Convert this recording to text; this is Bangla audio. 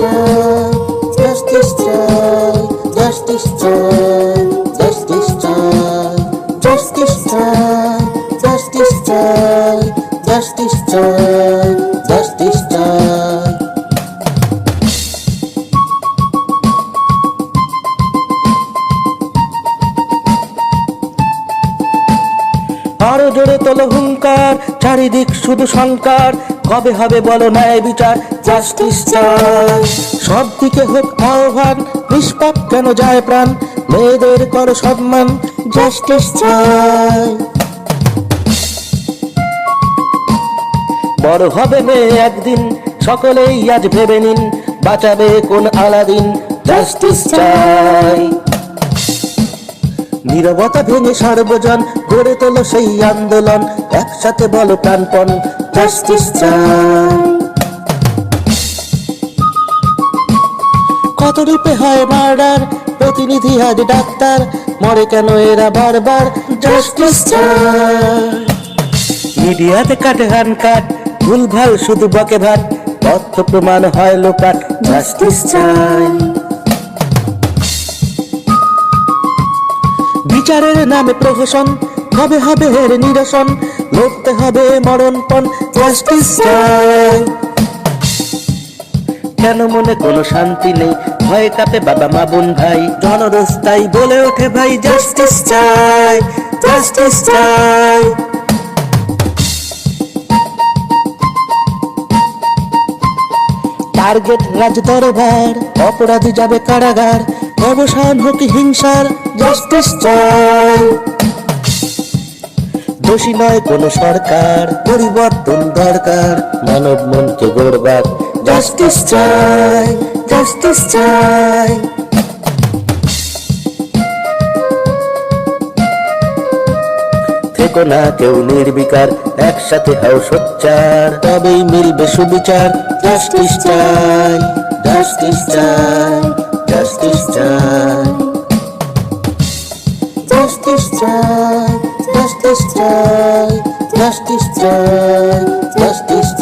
চাই জাস্টিস চাই জাস্টিস চাই জাস্টিস চাই জাস্টিস চাই জাস্টিস চাই জাস্টিস আরও জোরে তোলো হুঙ্কার চারিদিক শুধু সংকার। কবে হবে বলো ন্যায় বিচার জাস্টিস চাই। সব দিকে হোক আহ্বান, নিষ্পাপ কেন যায় প্রাণ? মেয়েদের করো সম্মান জাস্টিস চাই। বড় হবে মেয়ে একদিন, সকলেই আজ ভেবে নিন, বাঁচাবে কোন আলাদিন জাস্টিস চাই। নীরবতা ভেঙে সর্বজন গড়ে তোলো সেই আন্দোলন। একসাথে বলো প্রাণপণ জাস্টিস কত রূপে হয় মার্ডার প্রতিনিধি আজ ডাক্তার, মরে কেন এরা বারবার? জাস্টিস মিডিয়াতে কাটে হান কাট ভুল ভালো শুধু বকে ভাট তথ্য প্রমাণ হয় লোপাট জাস্টিস চাই। বিচারের নামে প্রহসন, হবে হবে এর নিরসন, লড়তে হবে মরণপণ জাস্টিস কেন মনে কোনো শান্তি নেই? ভয়ে কাপে বাবা মা, বোন, ভাই। জনরস্তাই বলে ওঠে, ভাই জাস্টিস চাই জাস্টিস চাই। টার্গেট রাজ দরবার অপরাধী যাবে কারাগার অবসান হোক হিংসার জাস্টিস চাই। দোষী নয় কোন সরকার, পরিবর্তন দরকার। মানব মনকে গড়বার জাস্টিস চাই জাস্টিস চাই। থেকো না কেউ নির্বিকার, একসাথে হও সোচ্চার। তবেই মিলবে সুবিচার জাস্টিস চাই জাস্টিস চাই। জাস্টিস চাই জাস্টিস চাই জাস্টিস চাই